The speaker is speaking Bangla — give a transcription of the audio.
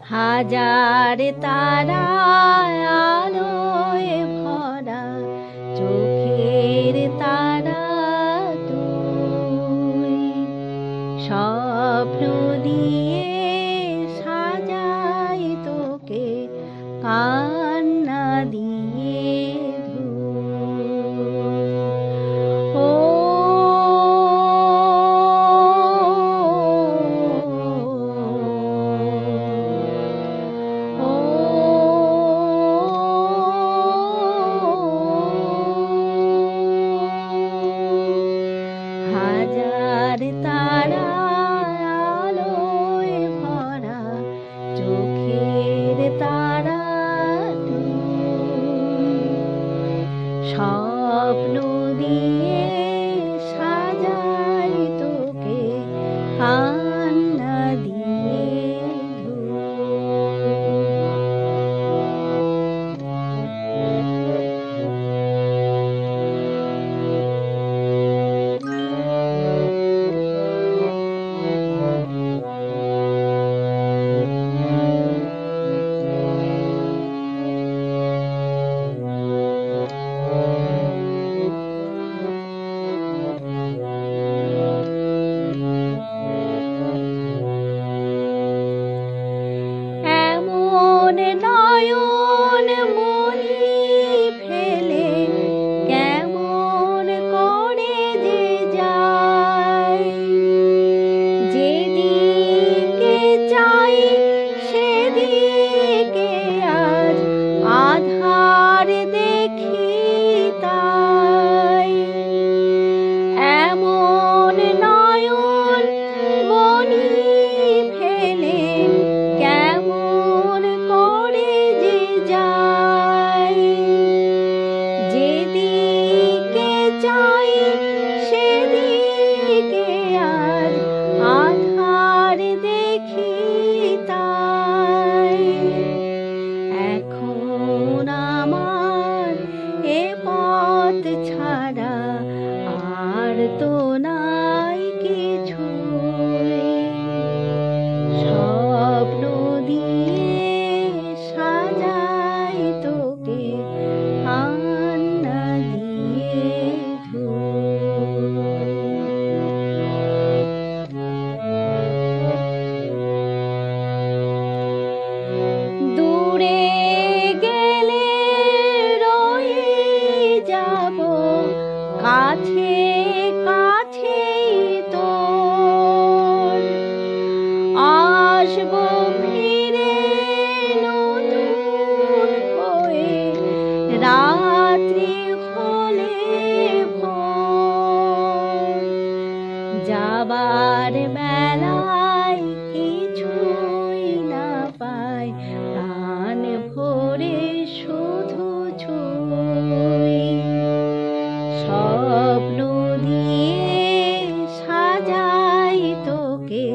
হাজার তারা আলোয় ভরা চোখের তারা তুই। স্বপ্ন দিয়ে হাজার তারা আলোয় ভরা চোখের তারা। স্বপ্ন দিয়ে চাই সেদিকে আজ আধার দেখি তাই এখন আমার এ পথ ছাড়া আর তো নাই কিছু স্বপ্ন দিয়ে সাজাই তোকে। যাবার বেলায় কিছুই না পাই। প্রাণ ভরে শুধু ছুই। স্বপ্ন দিয়ে সাজাই তোকে।